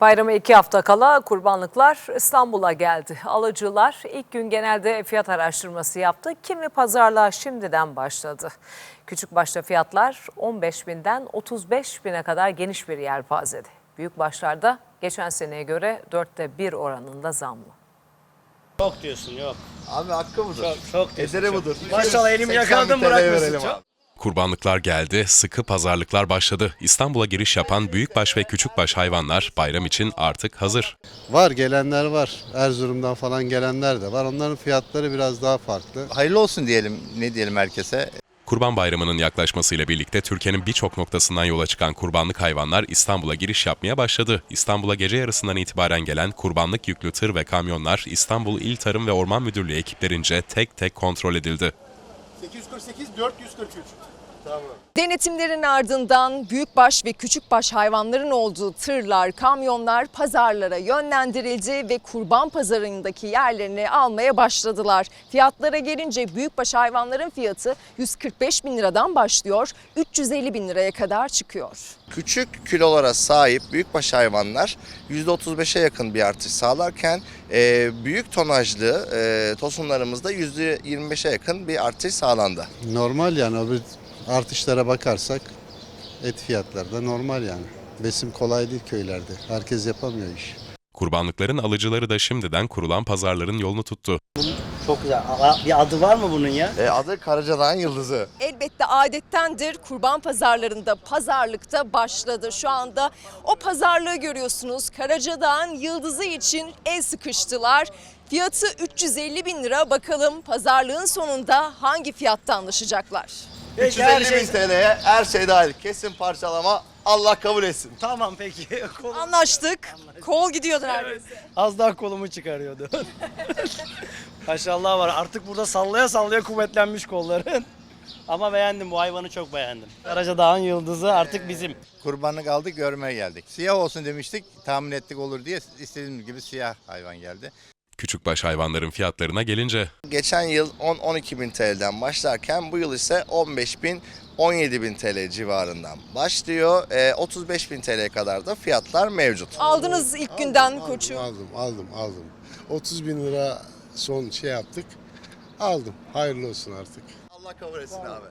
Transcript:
Bayrama iki hafta kala kurbanlıklar İstanbul'a geldi. Alıcılar ilk gün genelde fiyat araştırması yaptı. Kimi pazarlığa şimdiden başladı. Küçük başta fiyatlar 15 binden 35 bine kadar geniş bir yelpazede. Büyük başlarda geçen seneye göre dörtte bir oranında zamlı. Çok diyorsun yok. Abi hakkı mıdır? Çok, çok diyorsun. Edere çok. budur. Maşallah elimi 80 yakaladım bin bırakmasın. Çok- abi. Kurbanlıklar geldi, sıkı pazarlıklar başladı. İstanbul'a giriş yapan büyükbaş ve küçükbaş hayvanlar bayram için artık hazır. Var gelenler var. Erzurum'dan falan gelenler de var. Onların fiyatları biraz daha farklı. Hayırlı olsun diyelim. Ne diyelim herkese? Kurban Bayramı'nın yaklaşmasıyla birlikte Türkiye'nin birçok noktasından yola çıkan kurbanlık hayvanlar İstanbul'a giriş yapmaya başladı. İstanbul'a gece yarısından itibaren gelen kurbanlık yüklü tır ve kamyonlar İstanbul İl Tarım ve Orman Müdürlüğü ekiplerince tek tek kontrol edildi. 848 443. Denetimlerin ardından büyükbaş ve küçükbaş hayvanların olduğu tırlar, kamyonlar pazarlara yönlendirildi ve kurban pazarındaki yerlerini almaya başladılar. Fiyatlara gelince büyükbaş hayvanların fiyatı 145 bin liradan başlıyor, 350 bin liraya kadar çıkıyor. Küçük kilolara sahip büyükbaş hayvanlar %35'e yakın bir artış sağlarken e, büyük tonajlı e, tosunlarımızda %25'e yakın bir artış sağlandı. Normal yani o bir artışlara bakarsak et fiyatları da normal yani. Besim kolay değil köylerde. Herkes yapamıyor iş. Kurbanlıkların alıcıları da şimdiden kurulan pazarların yolunu tuttu. Çok güzel. Bir adı var mı bunun ya? E, adı Karacadağ'ın Yıldızı. Elbette adettendir kurban pazarlarında pazarlıkta başladı. Şu anda o pazarlığı görüyorsunuz. Karacadağ'ın yıldızı için el sıkıştılar. Fiyatı 350 bin lira. Bakalım pazarlığın sonunda hangi fiyatta anlaşacaklar? Peki, her 350 bin TL'ye her şey dahil. Kesin parçalama Allah kabul etsin. Tamam peki. Kolum- Anlaştık. Kol gidiyor neredeyse. Az daha kolumu çıkarıyordu. Maşallah var. Artık burada sallaya sallaya kuvvetlenmiş kolların. Ama beğendim bu hayvanı çok beğendim. Karaca Dağ'ın yıldızı artık bizim. Kurbanlık aldık görmeye geldik. Siyah olsun demiştik tahmin ettik olur diye istediğimiz gibi siyah hayvan geldi. Küçükbaş hayvanların fiyatlarına gelince Geçen yıl 10-12 bin TL'den başlarken bu yıl ise 15 bin 17 bin TL civarından başlıyor. E, 35 bin TL'ye kadar da fiyatlar mevcut. Aldınız ilk günden koçu. Aldım, aldım, aldım. 30 bin lira son şey yaptık. Aldım. Hayırlı olsun artık. Allah kabul etsin abi.